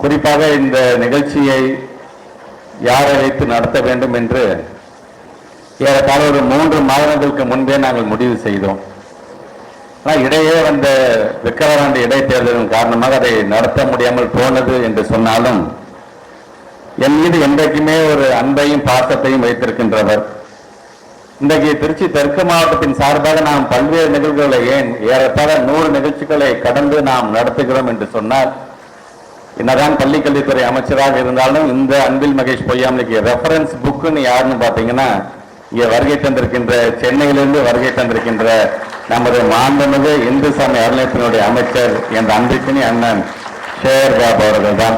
குறிப்பாக இந்த நிகழ்ச்சியை யார் வைத்து நடத்த வேண்டும் என்று ஏறத்தாழ ஒரு மூன்று மாதங்களுக்கு முன்பே நாங்கள் முடிவு செய்தோம். ஆனால் இடையே வந்த விக்கிரவாண்டி இடைத்தேர்தலின் காரணமாக அதை நடத்த முடியாமல் போனது என்று சொன்னாலும் என் மீது என்றைக்குமே ஒரு அன்பையும் பாசத்தையும் வைத்திருக்கின்றவர். இன்றைக்கு திருச்சி தெற்கு மாவட்டத்தின் சார்பாக நாம் பல்வேறு நிகழ்வுகளை ஏன் ஏறத்தாழ நூறு நிகழ்ச்சிகளை கடந்து நாம் நடத்துகிறோம் என்று சொன்னால் என்னதான் பள்ளிக்கல்வித்துறை அமைச்சராக இருந்தாலும் இந்த அன்பில் மகேஷ் பொய்யாமலுக்கு ரெஃபரன்ஸ் புக்குன்னு யாருன்னு பார்த்தீங்கன்னா இங்கே வருகை தந்திருக்கின்ற சென்னையிலிருந்து வருகை தந்திருக்கின்ற நமது மாண்புமிகு இந்து சமய அறநிலையத்தினுடைய அமைச்சர் என்ற அன்பிற்கினி அண்ணன் ஷேர் பாபு அவர்கள் தான்.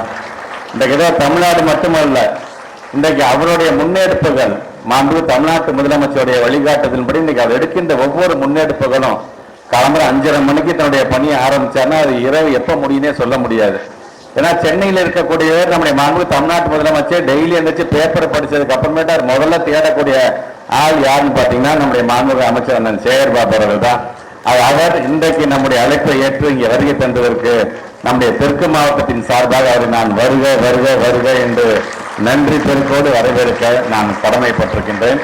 இன்றைக்கு ஏதோ தமிழ்நாடு மட்டுமல்ல இன்றைக்கு அவருடைய முன்னெடுப்புகள் மாண்பு தமிழ்நாட்டு முதலமைச்சருடைய வழிகாட்டுதலின்படி இன்னைக்கு அவர் எடுக்கின்ற ஒவ்வொரு முன்னெடுப்புகளும் காலம்பரம் அஞ்சரை மணிக்கு தன்னுடைய பணியை ஆரம்பிச்சாருன்னா அது இரவு எப்போ முடியுனே சொல்ல முடியாது. ஏன்னா சென்னையில் இருக்கக்கூடியவர் நம்முடைய மாண்பு தமிழ்நாட்டு முதலமைச்சர் டெய்லி எந்திரிச்சு பேப்பர் படிச்சதுக்கு அப்புறமேட்டு அவர் முதல்ல தேடக்கூடிய ஆள் யாருன்னு பார்த்தீங்கன்னா நம்முடைய மாண்பு அமைச்சர் அண்ணன் சேகர் பாபு அவர்கள் தான். அவர் இன்றைக்கு நம்முடைய அழைப்பை ஏற்று இங்கே வருகை தந்ததற்கு நம்முடைய தெற்கு மாவட்டத்தின் சார்பாக அவரை நான் வருக வருக வருக என்று நன்றி பெருக்கோடு வரவேற்க நான் கடமைப்பட்டிருக்கின்றேன்.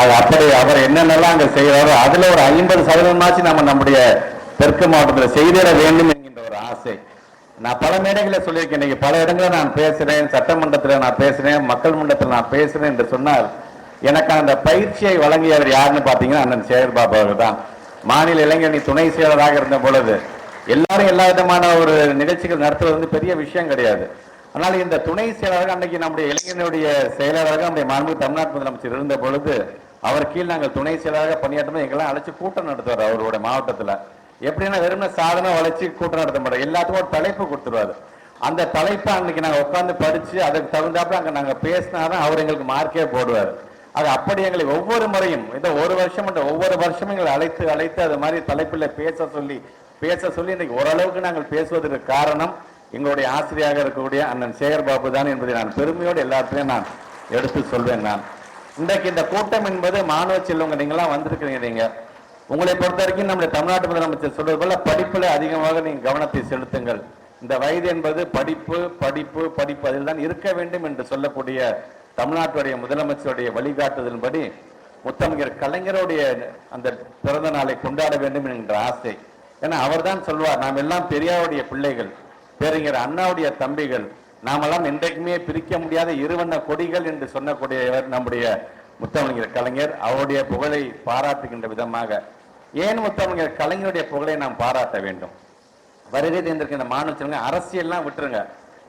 அது அப்படி அவர் என்னென்னலாம் அங்க செய்கிறாரோ அதுல ஒரு ஐம்பது சதவீதமாச்சு நம்ம நம்முடைய தெற்கு மாவட்டத்தில் செய்திட வேண்டும் என்கின்ற ஒரு ஆசை. நான் பல மேடைகளில் சொல்லியிருக்கேன். இன்னைக்கு பல இடங்களில் நான் பேசுறேன் சட்டமன்றத்தில் நான் பேசுறேன் மக்கள் மன்றத்தில் நான் பேசுறேன் என்று சொன்னால் எனக்கு அந்த பயிற்சியை வழங்கியவர் யாருன்னு பார்த்தீங்கன்னா அண்ணன் சேகர் பாபு அவர்கள் தான் மாநில இளைஞரணி துணை செயலராக இருந்த பொழுது எல்லாரும் எல்லா விதமான ஒரு நிகழ்ச்சிகள் நடத்துவது வந்து பெரிய விஷயம் கிடையாது. ஆனால் இந்த துணை செயலராக அன்னைக்கு நம்முடைய இளைஞனுடைய செயலராக நம்முடைய மாண்பு தமிழ்நாட்டு முதலமைச்சர் இருந்த பொழுது அவர் கீழ் நாங்கள் துணை செயலராக பணியாற்றணும் எங்கெல்லாம் அழைச்சி கூட்டம் நடத்துவார் அவரோட மாவட்டத்தில். எப்படின்னா வெறும் சாதனை வளர்ச்சி கூட்டம் நடத்த மாட்டோம். எல்லாத்துக்கும் ஒரு தலைப்பு கொடுத்துருவாரு. அந்த தலைப்பை அன்னைக்கு நாங்கள் உட்காந்து படித்து அதுக்கு தகுந்தாப்புல அங்கே நாங்கள் பேசினாதான் அவர் எங்களுக்கு மார்க்கே போடுவார். அது அப்படி எங்களை ஒவ்வொரு முறையும் இந்த ஒரு வருஷம் மட்டும் ஒவ்வொரு வருஷமும் எங்களை அழைத்து அழைத்து அது மாதிரி தலைப்பில் பேச சொல்லி பேச சொல்லி இன்னைக்கு ஓரளவுக்கு நாங்கள் பேசுவதற்கு காரணம் எங்களுடைய ஆசிரியராக இருக்கக்கூடிய அண்ணன் சேகர் பாபு தான் என்பதை நான் பெருமையோடு எல்லாத்தையும் நான் எடுத்து சொல்வேன் நான். இன்றைக்கு இந்த கூட்டம் என்பது மாணவ செல்வங்க நீங்களாம் வந்திருக்கிறீங்க நீங்கள் உங்களை பொறுத்த வரைக்கும் நம்முடைய தமிழ்நாட்டு முதலமைச்சர் சொல்றது போல படிப்புல அதிகமாக நீங்கள் கவனத்தை செலுத்துங்கள். இந்த வயது என்பது படிப்பு படிப்பு படிப்பு அதில் தான் இருக்க வேண்டும் என்று சொல்லக்கூடிய தமிழ்நாட்டுடைய முதலமைச்சருடைய வழிகாட்டுதலின்படி முத்தமிழர் கலைஞருடைய அந்த பிறந்த நாளை கொண்டாட வேண்டும் என்கிற ஆசை. ஏன்னா அவர் தான் சொல்வார் நாம் எல்லாம் பெரியாருடைய பிள்ளைகள் பேரறிஞர் அண்ணாவுடைய தம்பிகள் நாமெல்லாம் என்றைக்குமே பிரிக்க முடியாத இருவண்ண கொடிகள் என்று சொன்னக்கூடியவர் நம்முடைய முத்தமிழர் கலைஞர். அவருடைய புகழை பாராட்டுகின்ற விதமாக ஏன் முத்தமிழர் கலைஞருடைய புகழை நாம் பாராட்ட வேண்டும்? வருகை தேர்ந்திருக்கின்ற மாணவர்கள் அரசியல்லாம் விட்டுருங்க.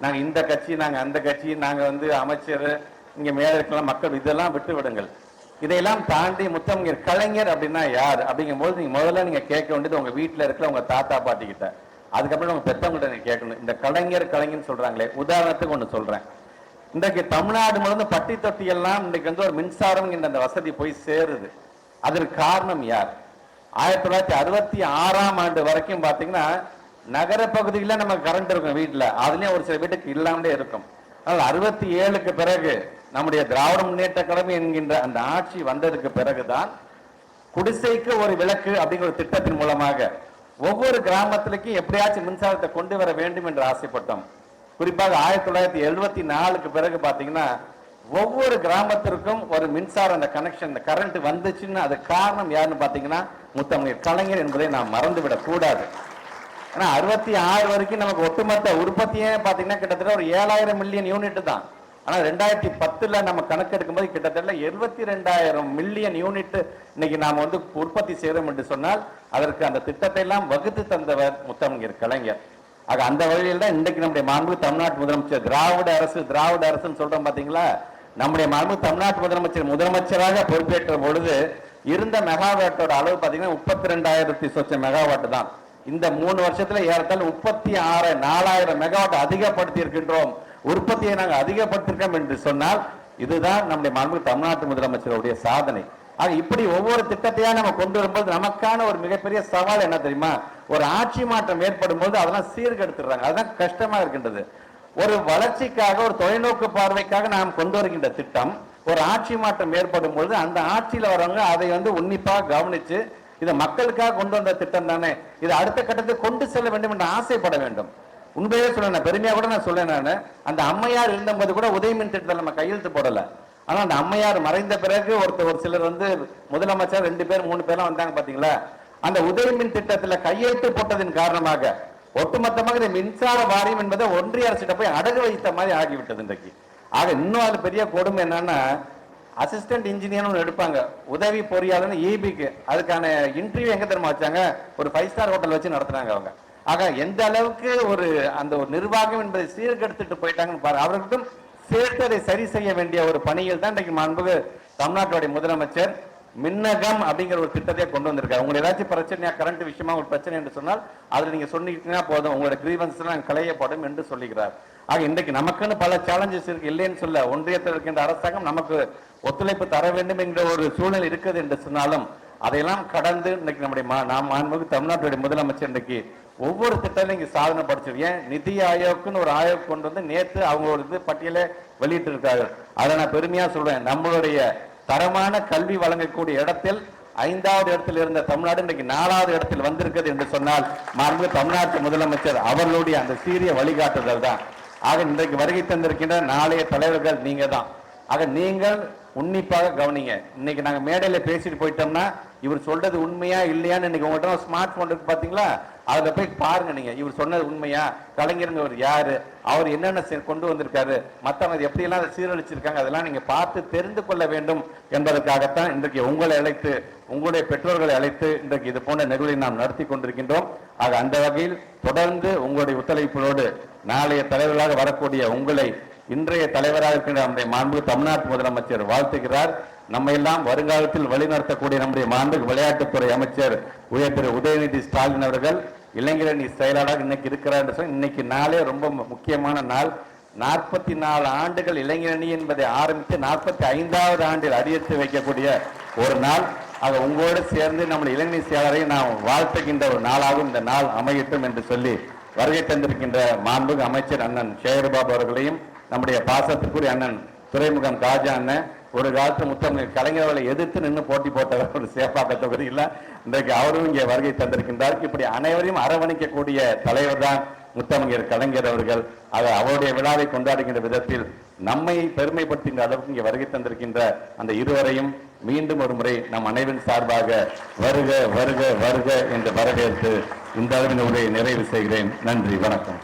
நாங்கள் இந்த கட்சி நாங்க அந்த கட்சி நாங்கள் வந்து அமைச்சர் இங்க மேல இருக்கலாம் மக்கள் இதெல்லாம் விட்டு விடுங்கள். இதையெல்லாம் தாண்டி முத்தமிழர் கலைஞர் அப்படின்னா யார்? அப்படிங்கும்போது நீங்கள் முதல்ல நீங்க கேட்க வேண்டியது உங்கள் வீட்டில் இருக்கிற உங்க தாத்தா பாட்டிக்கிட்ட அதுக்கப்புறம் உங்கள் பெத்தவங்கள்ட்ட நீங்கள் கேட்கணும். இந்த கலைஞர் கலைஞர்னு சொல்றாங்களே உதாரணத்துக்கு ஒன்று சொல்கிறேன் இன்றைக்கு தமிழ்நாடு முழுந்த பட்டி தொட்டி எல்லாம் இன்றைக்கு வந்து ஒரு மின்சாரம் அந்த வசதி போய் சேருது. அதற்கு காரணம் யார்? ஆயிரத்தி தொள்ளாயிரத்தி அறுபத்தி ஆறாம் ஆண்டு வரைக்கும் பார்த்தீங்கன்னா நகர பகுதியில நமக்கு கரண்ட் இருக்கும் வீட்டில் அதுலேயும் ஒரு சில வீட்டுக்கு இல்லாமலே இருக்கும். ஆனால் அறுபத்தி ஏழுக்கு பிறகு நம்முடைய திராவிட முன்னேற்ற கழகம் என்கின்ற அந்த ஆட்சி வந்ததுக்கு பிறகுதான் குடிசைக்கு ஒரு விளக்கு அப்படிங்கிற ஒரு திட்டத்தின் மூலமாக ஒவ்வொரு கிராமத்திலேயும் எப்படியாச்சும் மின்சாரத்தை கொண்டு வர வேண்டும் என்று ஆசைப்பட்டோம். குறிப்பாக ஆயிரத்தி தொள்ளாயிரத்தி எழுபத்தி நாலுக்கு பிறகு பார்த்தீங்கன்னா ஒவ்வொரு கிராமத்திற்கும் ஒரு மின்சாரம் அந்த கனெக்ஷன் இந்த கரண்ட் வந்துச்சுன்னு அது காரணம் யாருன்னு பார்த்தீங்கன்னா முத்தமிழர் கலைஞர் என்பதை நாம் மறந்துவிடக் கூடாது. ஏன்னா அறுபத்தி ஆறு வரைக்கும் நமக்கு ஒட்டுமொத்த உற்பத்தியே பார்த்தீங்கன்னா கிட்டத்தட்ட ஒரு ஏழாயிரம் மில்லியன் யூனிட் தான். ஆனால் ரெண்டாயிரத்தி பத்தில் நம்ம கணக்கெடுக்கும் போது கிட்டத்தட்ட எழுபத்தி ரெண்டாயிரம் மில்லியன் யூனிட் இன்னைக்கு நாம் வந்து உற்பத்தி செய்கிறோம் என்று சொன்னால் அதற்கு அந்த திட்டத்தை எல்லாம் வகுத்து தந்தவர் முத்தமிழர் கலைஞர். ஆக அந்த வழியில் தான் இன்றைக்கு நம்முடைய மாண்பு தமிழ்நாட்டு முதலமைச்சர் திராவிட அரசு திராவிட அரசுன்னு சொல்கிறோம் பார்த்தீங்களா? நம்முடைய மாண்பு தமிழ்நாட்டு முதலமைச்சர் முதலமைச்சராக பொறுப்பேற்ற பொழுது இருந்த மெகாவாட்டோட அளவு பார்த்தீங்கன்னா முப்பத்தி ரெண்டாயிரத்தி சொச்ச மெகாவாட் தான். இந்த மூணு வருஷத்துல ஏறத்தாழ முப்பத்தி ஆறு நாலாயிரம் மெகாவாட் அதிகப்படுத்தி இருக்கின்றோம் உற்பத்தியை நாங்கள் அதிகப்படுத்திருக்கோம் என்று சொன்னால் இதுதான் நம்முடைய மாண்பு தமிழ்நாட்டு முதலமைச்சருடைய சாதனை. ஆக இப்படி ஒவ்வொரு திட்டத்தையா நம்ம கொண்டு வரும்போது நமக்கான ஒரு மிகப்பெரிய சவால் என்ன தெரியுமா? ஒரு ஆட்சி மாற்றம் ஏற்படும் போது அதெல்லாம் சீர்கெடுத்துடுறாங்க. அதுதான் கஷ்டமா இருக்கின்றது. ஒரு வளர்ச்சிக்காக ஒரு தொலைநோக்கு பார்வைக்காக நாம் கொண்டு வருகின்ற திட்டம் ஒரு ஆட்சி மாற்றம் ஏற்படும் பொழுது அந்த ஆட்சியில் வரவங்க அதை வந்து உன்னிப்பாக கவனிச்சு இதை மக்களுக்காக கொண்டு வந்த திட்டம் தானே இதை அடுத்த கட்டத்துக்கு கொண்டு செல்ல வேண்டும் என்று ஆசைப்பட வேண்டும். உண்மையே சொல்ல நான் பெருமையா கூட நான் சொல்லேன் நான். அந்த அம்மையார் இருந்தபோது கூட உதயமின் திட்டத்தில் நம்ம கையெழுத்து போடல. ஆனா அந்த அம்மையார் மறைந்த பிறகு ஒருத்தர் ஒரு சிலர் வந்து முதலமைச்சர் ரெண்டு பேர் மூணு பேர்லாம் வந்தாங்க பாத்தீங்களா? அந்த உதயமின் திட்டத்துல கையெழுத்து போட்டதின் காரணமாக ஒட்டுமொத்தமாக இந்த மின்சார வாரியம் என்பதை ஒன்றிய அரசிட்ட போய் அடகு வைத்த மாதிரி ஆகிவிட்டது இன்றைக்கு. ஆக இன்னும் அது பெரிய கொடுமை என்னன்னா அசிஸ்டன்ட் இன்ஜினியர்னு எடுப்பாங்க. உதவி பொறியாளர்னு ஈபிக்கு அதுக்கான இன்டர்வியூ எங்க தெரியுமா வச்சாங்க? ஒரு ஃபைவ் ஸ்டார் ஹோட்டல் வச்சு நடத்துனாங்க அவங்க. ஆக எந்த அளவுக்கு ஒரு அந்த ஒரு நிர்வாகம் என்பதை சீர்கெடுத்துட்டு போயிட்டாங்கன்னு பாரு. அவர்களுக்கும் சேர்த்து அதை சரி செய்ய வேண்டிய ஒரு பணியில் தான் இன்றைக்கு மாண்புகு தமிழ்நாட்டுடைய முதலமைச்சர் மின்னகம் அப்படிங்கிற ஒரு திட்டத்தை கொண்டு வந்திருக்காரு. உங்களுக்கு ஏதாச்சும் பிரச்சனையா கரண்ட் விஷயமா ஒரு பிரச்சனை என்று சொன்னால் அதுல நீங்க சொன்னீங்கன்னா போதும். உங்களோட கிரீவன்ஸ் எல்லாம் களையப்படும் என்று சொல்லுகிறார் ஆக இன்றைக்கு நமக்குன்னு பல சேலஞ்சஸ் இருக்கு. இல்லைன்னு சொல்ல ஒன்றியத்தில் இருக்கின்ற அரசாங்கம் நமக்கு ஒத்துழைப்பு தர வேண்டும் என்கிற ஒரு சூழ்நிலை இருக்குது என்று சொன்னாலும் அதையெல்லாம் கடந்து இன்னைக்கு நம்முடைய நாம் மாண்புக்கு தமிழ்நாட்டுடைய முதலமைச்சர் இன்றைக்கு ஒவ்வொரு திட்டத்திலும் இங்கே சாதனை படிச்சிருக்கு ஏன்? நிதி ஆயோக்குன்னு ஒரு ஆயோக் கொண்டு வந்து நேற்று அவங்க ஒரு இது பட்டியலை வெளியிட்டு இருக்காங்க அதை நான் பெருமையாக சொல்றேன். நம்மளுடைய தரமான கல்வி வழங்கக்கூடிய இடத்தில் ஐந்தாவது இடத்தில் இருந்த தமிழ்நாடு இன்றைக்கு நாலாவது இடத்தில் வந்திருக்கிறது என்று சொன்னால் மாண்பு தமிழ்நாட்டு முதலமைச்சர் அவர்களுடைய அந்த சீரிய வழிகாட்டுதல் தான். ஆக இன்றைக்கு வருகை தந்திருக்கின்ற நாளைய தலைவர்கள் நீங்க தான் ஆக நீங்கள் உன்னிப்பாக கவனிங்க. இன்னைக்கு நாங்கள் மேடையில் பேசிட்டு போயிட்டோம்னா இவர் சொல்றது உண்மையா இல்லையான்னு இன்னைக்கு உங்கள்கிட்ட ஸ்மார்ட் போன் இருக்கு பாத்தீங்களா? அதில் போய் பாருங்க நீங்கள் இவர் சொன்னது உண்மையா? கலைஞருங்க யார்? அவர் என்னென்ன கொண்டு வந்திருக்காரு? மற்றவங்க எப்படியெல்லாம் அதை சீரழிச்சிருக்காங்க? அதெல்லாம் நீங்கள் பார்த்து தெரிந்து கொள்ள வேண்டும் என்பதற்காகத்தான் இன்றைக்கு உங்களை அழைத்து உங்களுடைய பெற்றோர்களை அழைத்து இன்றைக்கு இது போன்ற நிகழ்வை நாம் நடத்தி கொண்டிருக்கின்றோம். ஆக அந்த வகையில் தொடர்ந்து உங்களுடைய ஒத்துழைப்பினோடு நாளைய தலைவர்களாக வரக்கூடிய உங்களை இன்றைய தலைவராக இருக்கின்ற நம்முடைய மாண்பு தமிழ்நாட்டு முதலமைச்சர் வாழ்த்துகிறார். நம்ம எல்லாம் வருங்காலத்தில் வழிநடத்தக்கூடிய நம்முடைய மாண்பு விளையாட்டுத்துறை அமைச்சர் உயர்திரு உதயநிதி ஸ்டாலின் அவர்கள் இளைஞரணி செயலாளர் இன்னைக்கு இருக்கிறார் என்று சொல்லி இன்னைக்கு நாளே ரொம்ப முக்கியமான நாள். நாற்பத்தி நாலு ஆண்டுகள் இளைஞரணி என்பதை ஆரம்பித்து நாற்பத்தி ஐந்தாவது ஆண்டில் அடியெடுத்து வைக்கக்கூடிய ஒரு நாள். ஆக உங்களோடு சேர்ந்து நம்முடைய இளைஞர் செயலரை நாம் வாழ்த்துகின்ற ஒரு நாளாகவும் இந்த நாள் அமையட்டும் என்று சொல்லி வருகை தந்திருக்கின்ற மாண்புகு அமைச்சர் அண்ணன் சேகர்பாபு அவர்களையும் நம்முடைய பாசத்துக்குரிய அண்ணன் துறைமுகம் காஜா அண்ணன் ஒரு காலத்து முத்தமிழ் கலைஞர்களை எதிர்த்து நின்று போட்டி போட்டவர் ஒரு சேப்பாக்க தொகுதியில் இன்றைக்கு அவரும் இங்கே வருகை தந்திருக்கின்றார். இப்படி அனைவரையும் அரவணைக்கக்கூடிய தலைவர் தான் முத்தமிழர் கலைஞர் அவர்கள். அது அவருடைய விழாவை கொண்டாடுகின்ற விதத்தில் நம்மை பெருமைப்படுத்துகின்ற அளவுக்கு இங்கே வருகை தந்திருக்கின்ற அந்த இருவரையும் மீண்டும் ஒரு முறை நம் அனைவரின் சார்பாக வருக வருக வருக என்று வரவேற்று இந்த அளவின் உரையை நிறைவு செய்கிறேன். நன்றி வணக்கம்.